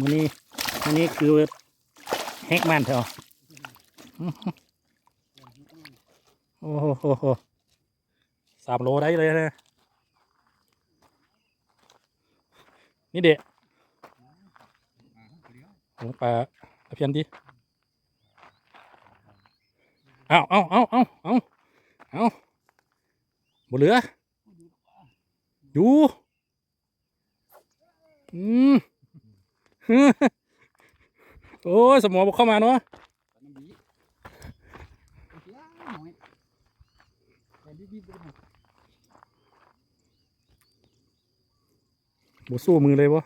มือนี้มือนี้คือแฮกมันเถอะโอ้โหสามโลได้เลยนะนี่เด็กโอ้ปลาตะเพียนดิเอาเอาเอาเอาเอาเอาบเหลืออยู่อืม โอ้ยสมองบอกเข้ามาเนาะบสู้มือเลยวะ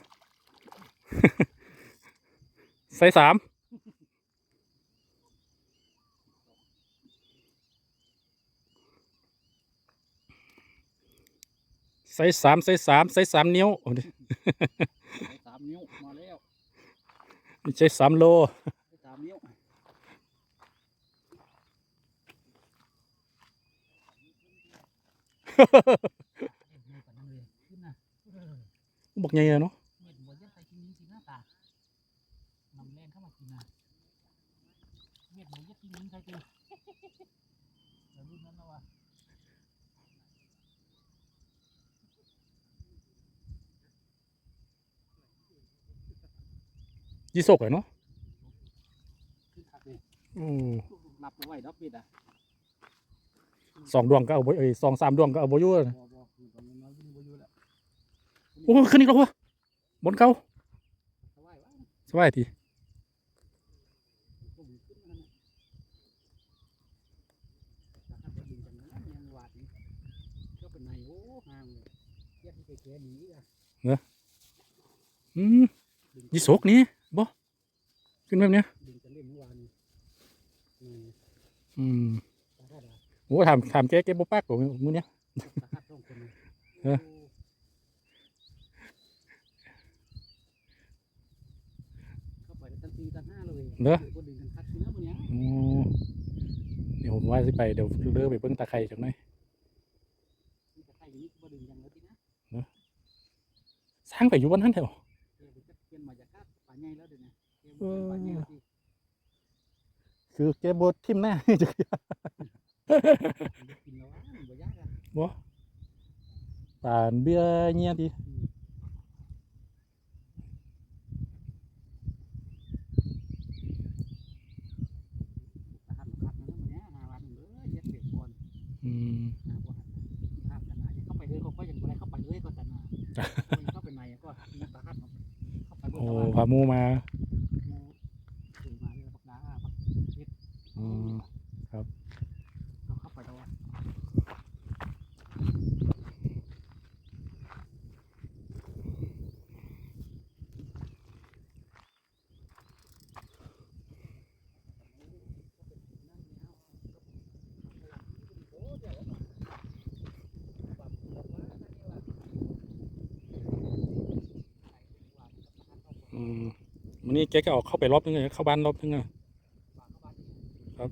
ใส่สามใส่สามใส่สามใส่สามนิ้วโอ้ยสามนิ้วมา ไม่ใช่สามโลสามนิ้วบอกไงอะเนาะ เม็ดบัวยัดไปกินนี้สิหน้าตา นำแรงเข้ามากินนะเม็ดบัวยัดกินนี้ใครกินเดี๋ยวรุ่นนั้นนะวะ ยี่สกเหรอเนาะขึ้นขัดเลยอืมนับเอาไว้ดอกปิดอะสองดวงก็เอาไว้เอ้ยสองสามดวงก็เอาไว้อยู่บอะอบอกคือตอนนี้น้อยยิ่งบัวอยู่แล้วโอ้ขึ้นอีกแล้ววะบนเขาเอาไว้ไว้สบายทีก็มีขึ้นมาแล้วนะแต่ถ้าเป็นดึงจังนั้นยังหวาดนี่ก็เป็นในโอ้ห่างเลยเทียบที่แก่ๆหนีอะอืมยี่สกนี่ บ่ขึ้นแบบเนี้ยดึงจะเล่นเมื่อวานนี้อืมอืมตาหัดอะโอ้ถามถามแกแกบ่ปากของมือเนี้ยตาหัดสองคนนะเออเข้าไปตันตีตันห้าเลยเนอะก็ดึงกันคัดเนื้อมันเนี้ยอืมเดี๋ยวผมว่าสิไปเดี๋ยวเลือไปเบิ่งตาไคร้จังหน่อยมีแต่ใครนี้ก็ดึงยังเลยทีนะสร้างไปอยู่บนนั้นเถอะ คือแกบทิมหน้าจักกินแล้วอะมันบ่ยากอะบ่ป่านเบี้ยเงี้ยทีตาหัดคัดเนื้อมันเนี้ยหาวันเลยเย็ดเปียกก่อน อืม หาว่าห้ามกันนะอย่าเข้าไปเลยเขาก็ยังบ่ได้เข้าไปเลยก็แต่นะเข้าไปในก็ตาหัดเข้าไปบน โอ้ ตะวัน พาหมูมา ถึงมาเนี่ยพักน้าพักเฮ็ด อืม เราเข้าไปแล้วอะ อืมวั นนี้แกก็ออกเข้าไปรอบนึงเลยเข้าบ้านรอบนึงอะครับ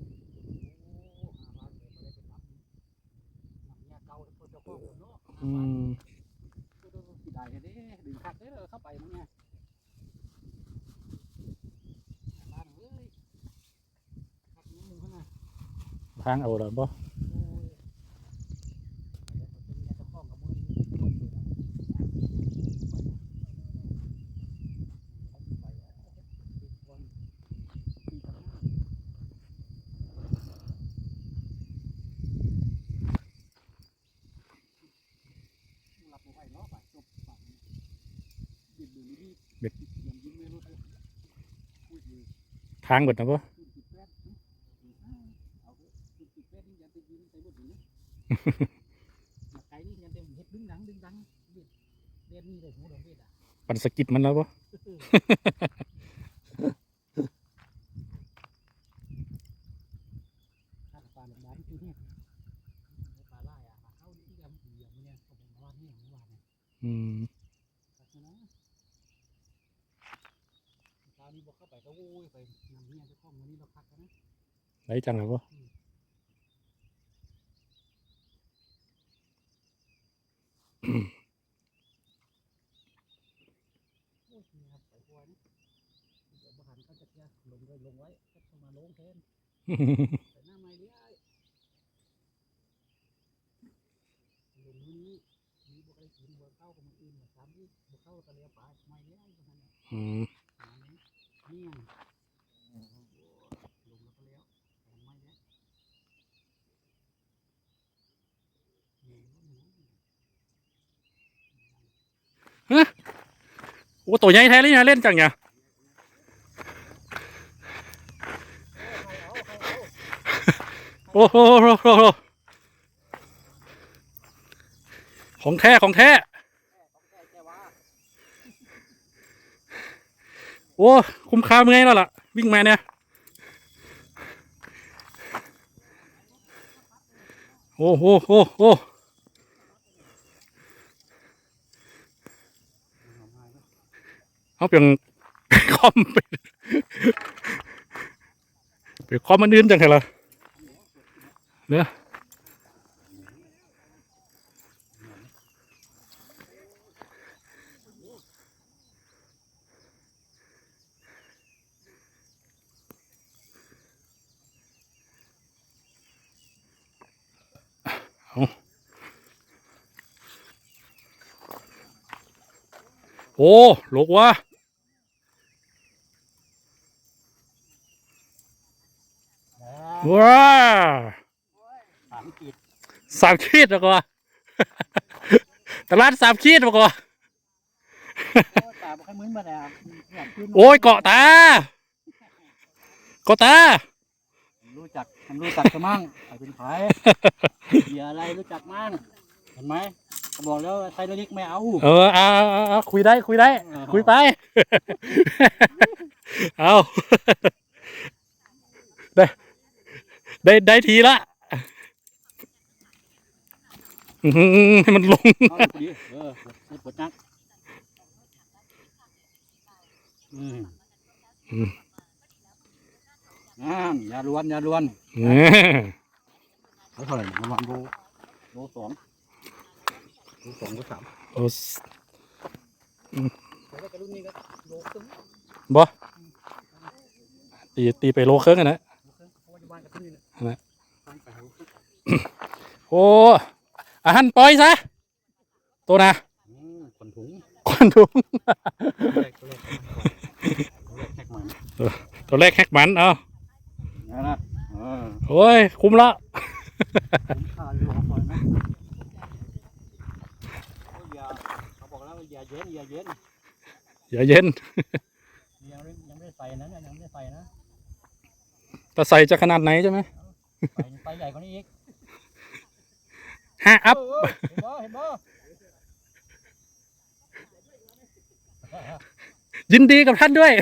อืมได้เด้ดึงเอาไปมั้งเนี่ยบ้านเอ้ยคักนี้มึงเขาน่ะทางเอาแล้วบ่ โอ้ยเป็นไงเจ้าของกับมือหลับไปเนาะไปจบปากบิดดูนี่บิดยังยิ้มไม่รู้เลยพูดอยู่ ทางเบิดนะบ่ จุดติดแป๊ดเอาเถอะจุดติดแป๊ดนี่ยันไปยิงใส่หมดเลยมาไกลนี่ยันเต็มเฮ็ดดึงดังดึงดังเด็ดเด็ดนี่เลยหู ดอกเบ็ดอะปันสะกิดมันแล้วบ่ข้าปลาหลังบ้านคือเไหลจังแล้วบ่อ้ยวนี่เหันเขาจะเที่ยลงเลยลงไว้ก็จะมาลงแทนแต่หน้าไม่ได้ลงนี้มีบุกไอ้กินบัวเข้ากับมันอื่นมาซ้ำนี่บัวเข้าก็เลี้ยปลาไม่ได้บหันน่ะ อืม นี่ไงลงแล้วก็เลี้ยวแต่ไม่ได้นี่ โอ้ตัวใหญ่แท้เลยนะเล่นจังเนี่ยโอ้โหโอ้โหของแท้ของแท้โอ้ คุ้มค่าเมื่อยแล้วล่ะ วิ่งมาเนี่ย โอ้โหโอ้โห เอาเปลี่ยนคอมไปไปคอมมันอื่นจังไงล่ะเนี่ยโอ้ หลกวะ ว้าสามกีดสามขีดแล้วก็ตลาดสามขีดแล้วก็โอ้ยตาบ่ค่อยมึนมาแล้วอยากขึ้นโอ้ยเกาะตาเกาะตารู้จักผมรู้จักจะมั่งใครเป็นใครเดี๋ยวอะไรรู้จักมั่งเห็นไหมก็บอกแล้วไซโรลิกไม่เอา เออเอาเอาเอาเอาคุยได้คุยได้ คุยไป เอาได้ ได้ได้ทีละอื้อหือให้มันลง เอาดีเออปวดปวดนักอืมอืมงามอย่าล้วนอย่าล้วนแหม่เขาเท่าไหร่ประมาณโลโลสองโลสองโลสามโอ้สแต่ว่ากับรุ่นนี้ก็โลครึ่งบ่ตีตีไปโลครึ่งอะนะโลครึ่งเพราะว่าอยู่บ้านกับที่นี่นั่นแหละตั้งแต่โลครึ่งโอ้อาหันปล่อยซะตัวนะอืมขนถุงควันถุงตัวแรกตัวแรกตัวแรกแท็กมันตัวแรกแฮกมันเอานะนะเออโอ้ย คุ้มละผมขาดอยู่ของคนนะโอ้ยอย่าเขาบอกแล้วว่าอย่าเย็นอย่าเย็นอย่าเย็นยังไม่ยังไม่ได้ใส่นะเนี่ยยังไม่ได้ใส่นะแต่ใส่จะขนาดไหนใช่ไหม ใส่ไปใหญ่กว่านี้อีกห้าอัพ เออเห็นบ่เห็นบ่ยินดีกับท่านด้วย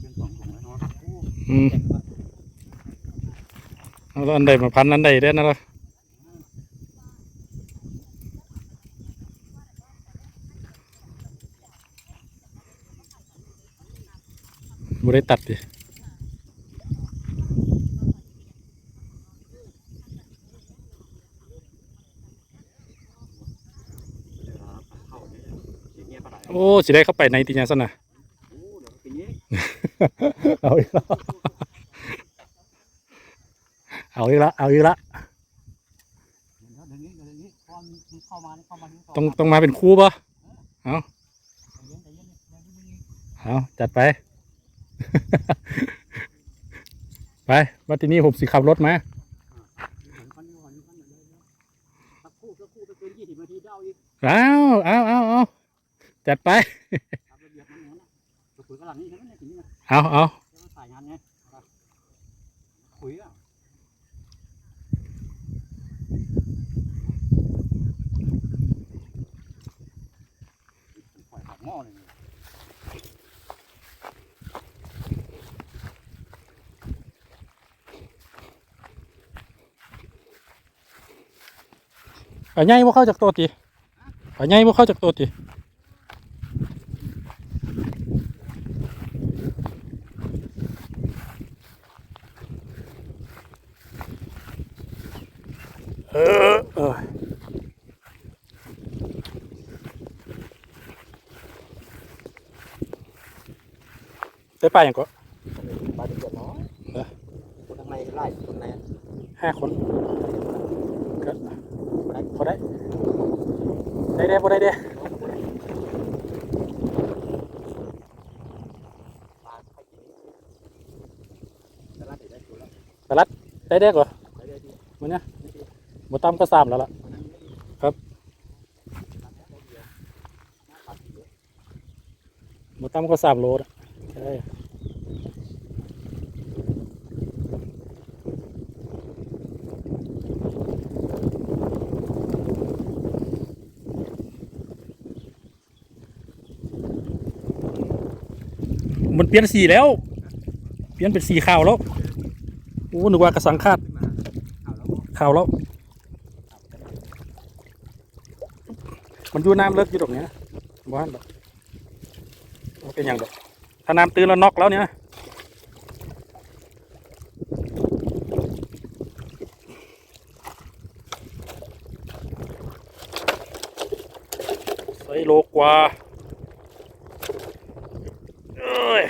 เป็นสองถุงแล้วเนาะโอ้อืมเจ๋งว่ะเอาแล้วอันใดมาพันอันใดได้นะล่ะบ่ได้ตัดดิ เดี๋ยวเราเข้าเนี่ยเดี๋ยวเงี้ยป ลาไหลโอ้สิได้เข้าไปในติญาสนะโอ้เดี๋ยวเป็นอย่างนี้เอาอีกแล้วเอาอีกล้วเอาอีกล้วเดี๋ยวเดี๋ยวนี้เดี๋ยวนี้พอมันเข้ามาเนี่ยเข้ามาที่ต้องต้องมาเป็นครูปะเย็นใจเย็นเดี๋ยวนี้เอาจัดไป ไปมาที่นี่ผมสิขับรถมาผมคันนี้ก่อนนี่คันเดี๋ยวเดี๋ยวสักครู่สักครู่ไปเกิ เอไงหญ่บ่เข้าจากตัวติเอาใหญ่บ่เข้าจากตัวติเออเออได้ไปยังก็ไปาดือดร้อนเออคนทำไมไล่คนไหนห้าคน พอได้ ได้ได้พอได้เด้ปลาไปกินตลาดได้ตัวแล้วได้ได้ก่อนไปได้ดีมันเนี่ยบ่ต่ำก็สามแล้วล่ะ ครับบ่ต่ำก็สามโลละใช่ มันเปลี่ยนสีแล้ว เปลี่ยนเป็นสีขาวแล้วโอ้นึกว่ากระสังคาดขาวแล้ว มันอยู่น้ำเลิกอยู่ตรงนี้ยบ้านดอกเป็นอย่างดอกถ้าน้ำตื้นแล้วน็อกแล้วเนี่ยใส่โลกว่าเอ้ย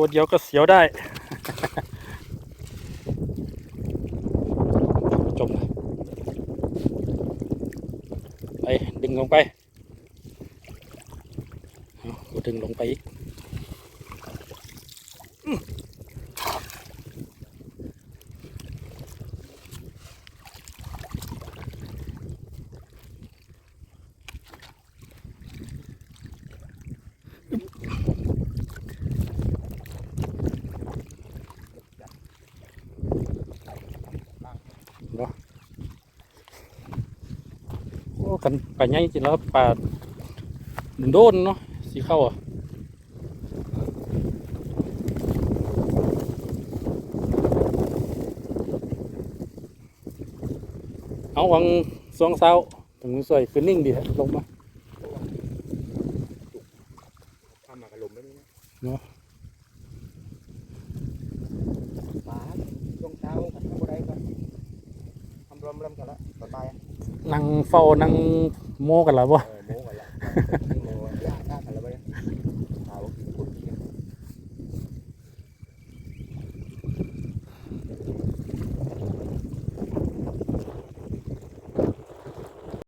ตัวเดียวก็เสียวได้ จมเลยไป ดึงลงไปกูดึงลงไปอีก กันปลาใหญ่จริงแล้วปลาโดนเนาะสีเข้าอะเอาวังสองเสาถึงสวยคือนิ่งดีฮะลงมา ทำมากระลมไม่รู้นะ เนาะ ปลาช่วงเช้ากันทำอะไรกันทำรวมรวมกั นั่งเฝ้านั่งโมกันแล้วบ่